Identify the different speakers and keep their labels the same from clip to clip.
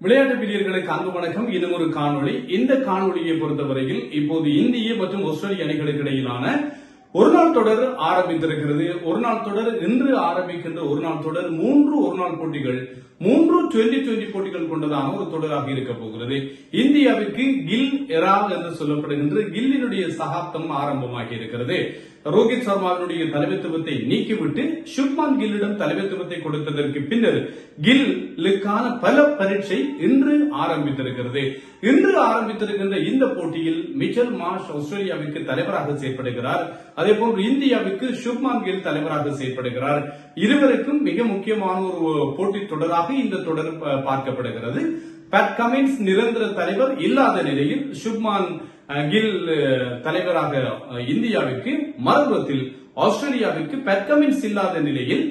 Speaker 1: விளையாட்டு பிரியர்களுக்கு அன்பு வணக்கம். இன்னும் ஒரு காணொளி. இந்த காணொளியை பொறுத்தவரையில் இப்போது இந்திய மற்றும் ஆஸ்திரேலிய அணிகளுக்கு இடையிலான ஒரு நாள் தொடர் ஆரம்பித்திருக்கிறது ஒரு நாள் தொடர் இன்று ஆரம்பிக்கின்ற ஒரு நாள் தொடர் மூன்று ஒரு நாள் போட்டிகள் மூன்று டுவெண்டி டுவெண்டி போட்டிகள் கொண்டதான ஒரு தொடராக இருக்க போகிறது. இந்தியாவிற்கு கில் எரா என்று சொல்லப்படுகின்ற கில்லினுடைய சகாப்தம் ஆரம்பமாகி இருக்கிறது. ரோஹித் சர்மாவினுடைய தலைமைத்துவத்தை நீக்கிவிட்டு சுப்மான் கில்லிடம் தலைமைத்துவத்தை கொடுத்ததற்கு பின்னர் கில்லுக்கான பல பரீட்சை இன்று ஆரம்பித்திருக்கிறது. இன்று ஆரம்பித்திருக்கின்ற இந்த போட்டியில் மிச்சல் மாஷ் ஆஸ்திரேலியாவிற்கு தலைவராக செயற்படுகிறார். அதே போன்று இந்தியாவுக்கு சுப்மான் கில் தலைவராக செயல்படுகிறார் இருவருக்கும் மிக முக்கியமான ஒரு போட்டி தொடராக இந்த தொடர் பார்க்கப்படுகிறது. பேட் கமின்ஸ் நிரந்தர தலைவர் இல்லாத நிலையில் சுப்மான் கில் தலைவராக இந்தியாவுக்கு மறுபுறத்தில் ஆஸ்திரேலியாவிற்கு பேட் கமின்ஸ் இல்லாத நிலையில்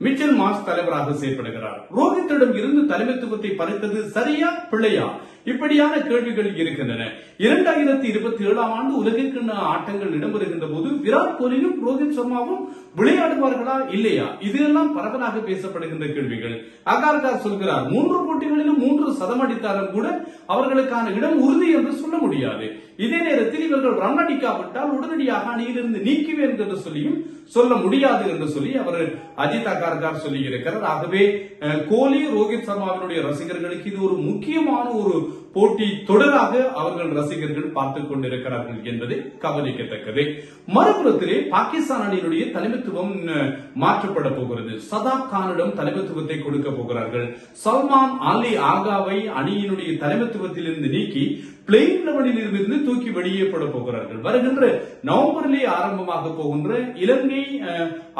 Speaker 1: மிச்சல் மார்ஸ் தலைவராக செயல்படுகிறார் ரோஹித்திடம் இருந்து தலைமைத்துவத்தை பறித்தது சரியா பிள்ளையா இப்படியான கேள்விகள் இருக்கின்றன. இரண்டாயிரத்தி இருபத்தி ஏழாம் ஆண்டு உலகிற்கான ஆட்டங்கள் இடம்பெறுகின்ற போது விராட் கோலியும் ரோஹித் சர்மாவும் விளையாடுவார்களா இல்லையா? இதெல்லாம் பரவலாக பேசப்படுகின்ற கேள்விகள். அகார்கார் சொல்கிறார் மூன்று போட்டிகளிலும் மூன்று சதம் அடித்தாலும் கூட அவர்களுக்கான இடம் உறுதி என்று சொல்ல முடியாது. இதே நேரத்தில் இவர்கள் ரன் அடிக்காவிட்டால் உடனடியாக அணியிலிருந்து நீக்குவேன் என்று சொல்லியும் சொல்ல முடியாது என்று சொல்லி அவர் அஜித் அகார்கார் சொல்லி இருக்கிறார் ஆகவே கோலி ரோஹித் சர்மாவினுடைய ரசிகர்களுக்கு இது ஒரு முக்கியமான ஒரு move போட்டி தொடராக அவர்கள் ரசிகர்கள் பார்த்துக் கொண்டிருக்கிறார்கள் என்பது கவனிக்கத்தக்கது. மறுபுறத்திலே பாகிஸ்தான் அணியினுடைய தலைமைத்துவம் மாற்றப்பட போகிறது. சதாப் கானிடம் தலைமைத்துவத்தை கொடுக்க போகிறார்கள். சல்மான் அலி ஆகாவை அணியினுடைய தலைமைத்துவத்தில் இருந்து நீக்கி பிளேயிங் லெவலில் இருந்து தூக்கி வெளியேப்பட போகிறார்கள். வருகின்ற நவம்பரிலே ஆரம்பமாக போகின்ற இலங்கை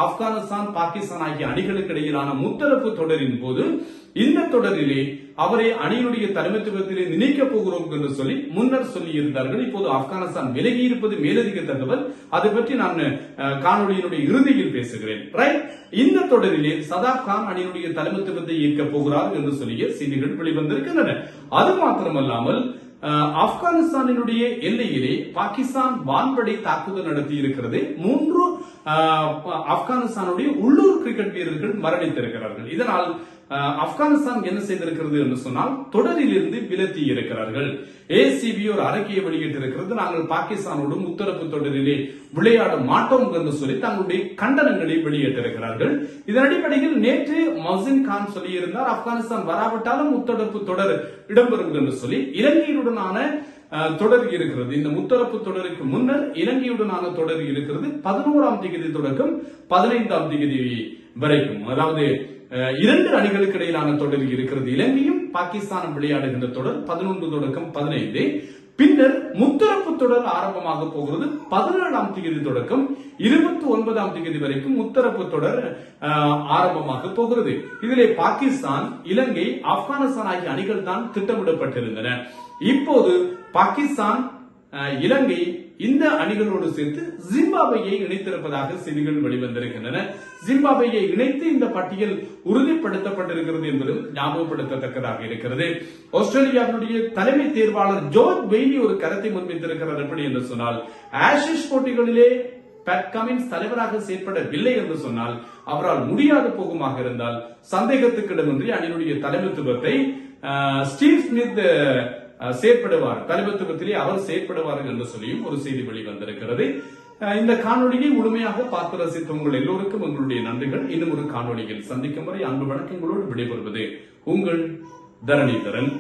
Speaker 1: ஆப்கானிஸ்தான் பாகிஸ்தான் ஆகிய அணிகளுக்கு இடையிலான முத்தரப்பு தொடரின் போது இந்த தொடரிலே அவரை அணியினுடைய தலைமைத்துவத்திலே நினைக்கப் போகிறோம் என்று சொல்லி முன்னர் சொல்லி இருந்தார்கள் இப்போது ஆப்கானிஸ்தான் விலகி இருப்பது மேலதிக தகவல். அது பற்றி நான் காணொலியினுடைய இறுதியில் பேசுகிறேன். ரைட் இந்த தொடரிலே சதாப் கான் அணியினுடைய தலைமைத்துவத்தை ஈர்க்க போகிறார் என்று சொல்லிய செய்திகள் வெளிவந்திருக்கின்றன. அது மாத்திரமல்லாமல் ஆப்கானிஸ்தானினுடைய எல்லையிலே பாகிஸ்தான் வான்படை தாக்குதல் நடத்தி இருக்கிறது. மூன்று ஆப்கானிஸ்தானுடைய உள்ளூர் கிரிக்கெட் வீரர்கள் மரணித்திருக்கிறார்கள். இதனால் ஆப்கானிஸ்தான் என்ன செய்திருக்கிறது என்று சொன்னால் தொடரிலிருந்து விலத்தி இருக்கிறார்கள். ஏசிபி ஒரு அறிக்கையை வெளியிட்டிருக்கிறது. நாங்கள் பாகிஸ்தானோடும் முத்தரப்பு தொடரிலே விளையாட மாட்டோம் என்று சொல்லி தங்களுடைய கண்டனங்களை வெளியிட்டிருக்கிறார்கள். இதன் அடிப்படையில் நேற்று மசின் கான் சொல்லியிருந்தார் ஆப்கானிஸ்தான் வராவிட்டாலும் முத்தரப்பு தொடர் இடம்பெறும் என்று சொல்லி இலங்கையுடனான தொடர் இருக்கிறது. இந்த முத்தரப்பு தொடருக்கு முன்னர் இலங்கையுடனான தொடர் இருக்கிறது. பதினோராம் தேதி தொடக்கம் பதினைந்தாம் தேதி வரைக்கும். அதாவது இரண்டு அணிகளுக்கு இடையிலான தொடர் இருக்கிறது. இலங்கையும் பாகிஸ்தானும் விளையாடுகின்ற தொடர் பதினொன்று தொடக்கம் பதினைந்து. பின்னர் முத்தரப்பு தொடர் ஆரம்பமாக போகிறது. பதினேழாம் தேதி தொடக்கம். இருபத்தி ஒன்பதாம் தேதி வரைக்கும் முத்தரப்பு தொடர் ஆரம்பமாக போகிறது. இதிலே பாகிஸ்தான் இலங்கை ஆப்கானிஸ்தான் ஆகிய அணிகள் தான் திட்டமிடப்பட்டிருந்தன. இப்போது பாகிஸ்தான் இலங்கை இந்த அணிகளோடு சேர்த்து ஜிம்பாபேயை இணைத்திருப்பதாக செய்திகள் வெளிவந்திருக்கின்றன. ஜிம்பாபேயை இணைத்து இந்த பட்டியல் உறுதிப்படுத்தப்பட்டிருக்கிறது என்பதும் ஞாபகப்படுத்தத்தக்கதாக இருக்கிறது. ஆஸ்திரேலியாவினுடைய தலைமை தேர்வாளர் ஜோர்ஜ் பெய்லி ஒரு கருத்தை முன்வைத்திருக்கிறார் எப்படி என்று சொன்னால் ஆஷிஷ் போட்டிகளிலே பேட் கமின்ஸ் தலைவராக செயற்படவில்லை என்று சொன்னால் அவரால் முடியாது போகுமாக இருந்தால் சந்தேகத்துக்கிடமின்றி அணியினுடைய தலைமைத்துவத்தை ஸ்டீவ் ஸ்மித் செயற்படுவார். தலைமைத்துவத்திலே அவர் செயற்படுவார் என்று சொல்லியும் ஒரு செய்தி வெளிவந்திருக்கிறது. இந்த காணொளியை முழுமையாக பார்த்து ரசித்த உங்கள் எல்லோருக்கும் உங்களுடைய நன்றிகள். இன்னும் ஒரு காணொலியில் சந்திக்கும் வரை அன்பு வணக்கங்களோடு விடைபெறுவது உங்கள் தரணிதரன்.